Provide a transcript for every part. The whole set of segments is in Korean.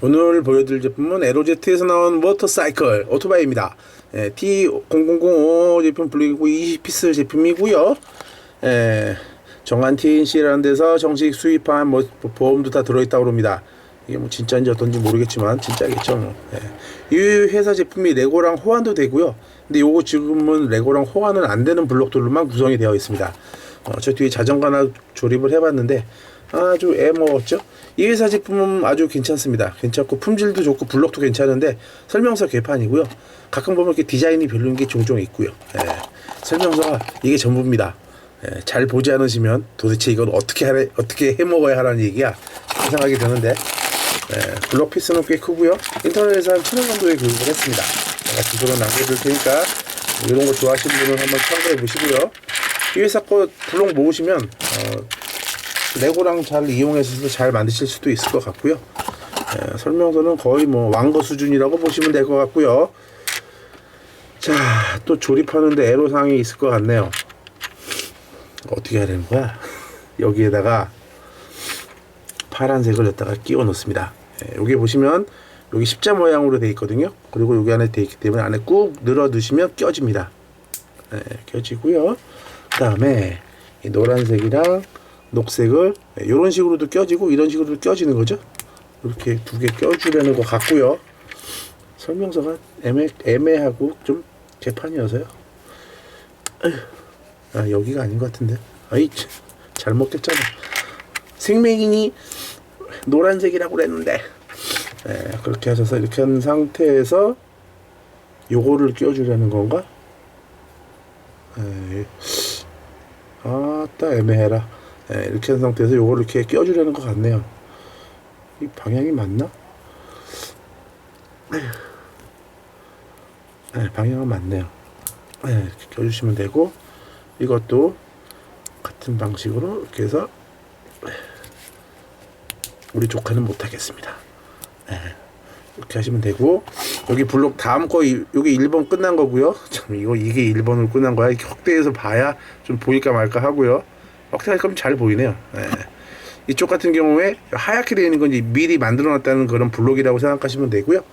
오늘 보여드릴 제품은 에로제트에서 나온 모터사이클 오토바이입니다. 예, T0005 제품 불리고 20피스 제품이고요. 예, 정한 TNC라는 데서 정식 수입한 뭐 보험도 다 들어있다고 합니다. 이게 뭐 진짜인지 어떤지 모르겠지만 진짜겠죠. 뭐. 예. 이 회사 제품이 레고랑 호환도 되고요. 근데 요거 지금은 레고랑 호환은 안 되는 블록들로만 구성이 되어 있습니다. 어, 저 뒤에 자전거 하나 조립을 해봤는데 아주 애 먹었죠. 이 회사 제품은 아주 괜찮습니다. 괜찮고 품질도 좋고 블록도 괜찮은데 설명서 개판이고요. 가끔 보면 이렇게 디자인이 별로인 게 종종 있고요. 예, 설명서가 이게 전부입니다. 예, 잘 보지 않으시면 도대체 이건 어떻게 하래, 어떻게 해 먹어야 하라는 얘기야 생각이 드는데 예, 블록 피스는 꽤 크고요. 인터넷에서 한 천원 정도에 교육을 했습니다. 제가 주소로 남겨둘 테니까 이런 거 좋아하시는 분은 한번 참고해 보시고요. 이 회사 거 블록 모으시면 어, 레고랑 잘 이용해서 잘 만드실 수도 있을 것 같고요. 예, 설명서는 거의 뭐 왕거 수준이라고 보시면 될 것 같고요. 자, 또 조립하는데 애로사항이 있을 것 같네요. 어떻게 해야 되는 거야? 여기에다가 파란색을 여기다가 끼워 놓습니다. 예, 여기 보시면 여기 십자 모양으로 되어 있거든요. 그리고 여기 안에 되어 있기 때문에 안에 꾹 늘어 두시면 껴집니다. 예, 껴지고요. 그 다음에 이 노란색이랑 녹색을 이런 식으로도 껴지고 이런 식으로도 껴지는 거죠. 이렇게 두 개 껴주려는 것 같고요. 설명서가 애매, 애매하고 좀 개판이어서요. 아 여기가 아닌 것 같은데. 아이 참, 잘못 꼈잖아. 생명이니 노란색이라고 그랬는데. 예, 그렇게 하셔서 이렇게 한 상태에서 요거를 껴주려는 건가? 예, 아따 애매해라. 예, 이렇게 한 상태에서 요거를 이렇게 껴주려는 것 같네요. 이 방향이 맞나? 네, 방향은 맞네요. 네, 이렇게 껴주시면 되고 이것도 같은 방식으로 이렇게 해서 우리 조카는 못하겠습니다. 네, 이렇게 하시면 되고 여기 블록 다음 거 이- 요게 1번 끝난 거고요. 참 이거 이게 1번으로 끝난 거야. 이렇게 확대해서 봐야 좀 보일까 말까 하고요. 확대할 거면 잘 보이네요. 네. 이쪽 같은 경우에 하얗게 되어 있는 건 이제 미리 만들어 놨다는 그런 블록이라고 생각하시면 되고요.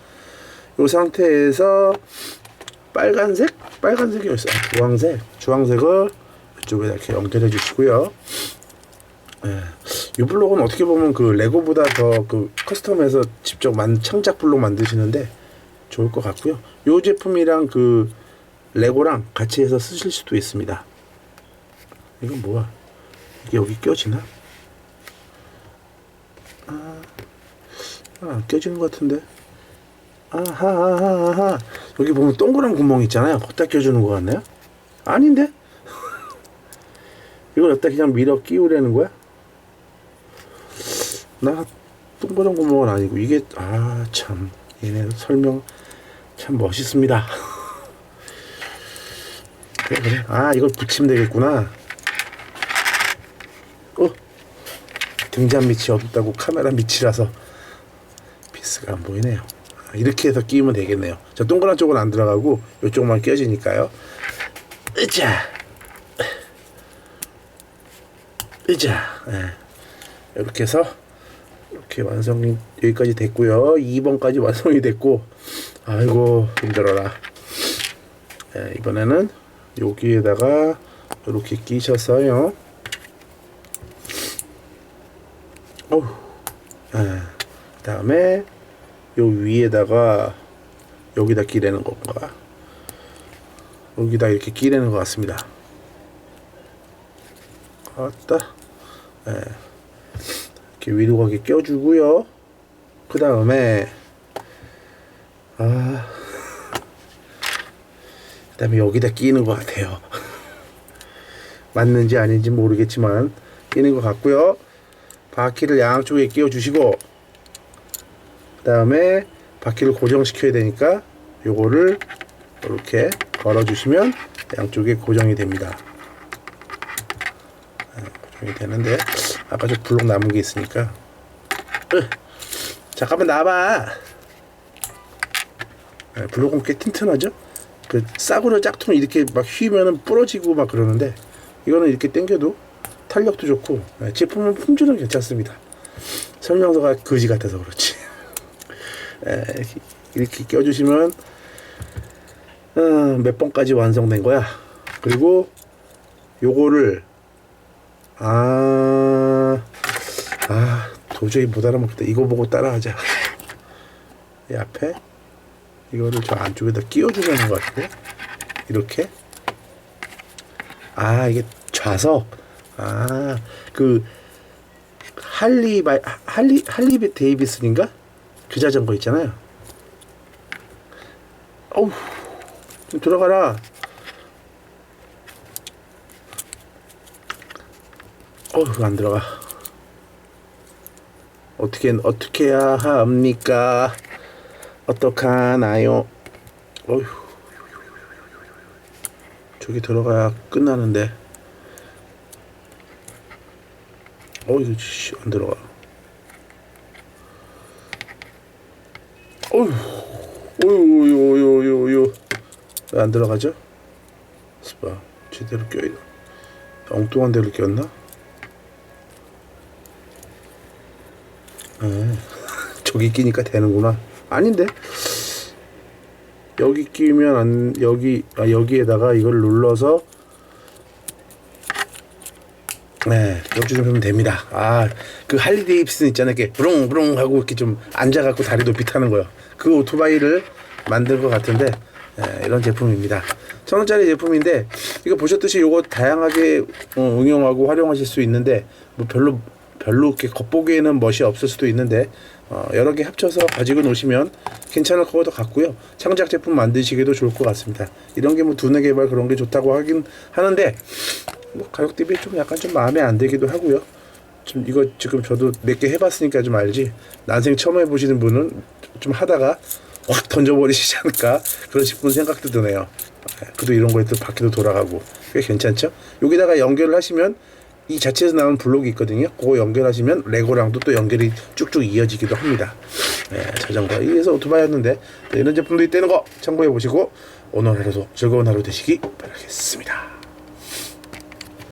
이 상태에서 빨간색, 빨간색이었어요. 아, 주황색, 주황색을 이쪽에 이렇게 연결해 주시고요. 예, 이 블록은 어떻게 보면 그 레고보다 더 그 커스텀해서 직접 만 창작 블록 만드시는데 좋을 것 같고요. 이 제품이랑 그 레고랑 같이 해서 쓰실 수도 있습니다. 이건 뭐야? 여기 껴지나? 아, 안 껴지는 것 같은데. 아하하하하. 여기 보면 동그란 구멍 있잖아요. 거기다 껴주는 것 같네요. 아닌데? 이걸 여기다 그냥 밀어 끼우려는 거야? 나 동그란 구멍은 아니고 이게 아 참 얘네 설명 참 멋있습니다. 그래 그래. 아 이걸 붙이면 되겠구나. 등잔 밑이 어둡다고 카메라 밑이라서 피스가 안 보이네요. 아, 이렇게 해서 끼우면 되겠네요. 저 동그란 쪽은 안 들어가고 이쪽만 껴지니까요. 으자, 으자. 예. 이렇게 해서 이렇게 완성이 여기까지 됐고요. 2번까지 완성이 됐고, 아이고 힘들어라. 예, 이번에는 여기에다가 이렇게 끼셨어요. 어우. 예. 다음에 요 위에다가 여기다 끼려는 건가? 여기다 이렇게 끼려는 것 같습니다. 아따, 예. 이렇게 위로 가게 껴주고요. 그 다음에 아, 그 다음에 여기다 끼는 것 같아요. 맞는지 아닌지 모르겠지만 끼는 것 같고요. 바퀴를 양쪽에 끼워 주시고 그 다음에 바퀴를 고정시켜야 되니까 요거를 이렇게 걸어 주시면 양쪽에 고정이 됩니다. 네, 고정이 되는데 아까 저 블록 남은 게 있으니까 으, 잠깐만 나와봐. 네, 블록은 꽤 튼튼하죠? 그 싸구려 짝퉁 이렇게 막 휘면은 부러지고 막 그러는데 이거는 이렇게 당겨도 탄력도 좋고 네, 제품은 품질은 괜찮습니다. 설명서가 거지 같아서 그렇지. 예, 이렇게, 껴주시면 어, 몇 번까지 완성된 거야. 그리고 요거를 아, 아 도저히 못 알아먹겠다. 이거 보고 따라하자. 이 앞에 이거를 저 안쪽에다 끼워주려는 것 같은데 이렇게 아 이게 좌석 아 그 할리 바 할리 할리 데이비슨인가 그 자전거 있잖아요. 어우 좀 들어가라. 어우 안 들어가. 어떻게 어떻게 해야 합니까? 어떡하나요? 어휴 저기 들어가야 끝나는데. 어 이거 씨, 안 들어가. 어휴 어휴 어휴 어휴 어휴 왜안 들어가죠? 스파 제대로 껴야 엉뚱한 데로 꼈나? 에 저기 끼니까 되는구나. 아닌데 여기 끼면 안 여기 아 여기에다가 이걸 눌러서 네, 여기 좀 하면 됩니다. 아, 그 할리 데이비슨 있잖아요. 이렇게 부릉부릉 하고 이렇게 좀 앉아갖고 다리 높이 타는 거요. 그 오토바이를 만든 것 같은데 네, 이런 제품입니다. 천 원짜리 제품인데 이거 보셨듯이 요거 다양하게 어, 응용하고 활용하실 수 있는데 뭐 별로 별로 이렇게 겉보기에는 멋이 없을 수도 있는데 어, 여러 개 합쳐서 가지고 노시면 괜찮을 것도 같고요. 창작 제품 만드시기도 좋을 것 같습니다. 이런 게 뭐 두뇌 개발 그런 게 좋다고 하긴 하는데 뭐 가격 대비 좀 약간 좀 마음에 안 들기도 하고요. 좀 이거 지금 저도 몇 개 해봤으니까 좀 알지. 난생 처음 해보시는 분은 좀 하다가 확 던져버리시지 않을까 그런 싶은 생각도 드네요. 예, 그래도 이런 거에 또 바퀴도 돌아가고 꽤 괜찮죠. 여기다가 연결을 하시면 이 자체에서 나오는 블록이 있거든요. 그거 연결하시면 레고랑도 또 연결이 쭉쭉 이어지기도 합니다. 예, 자전거 이래서 오토바이였는데 또 이런 제품도 있다는 거 참고해 보시고 오늘 하루도 즐거운 하루 되시기 바라겠습니다.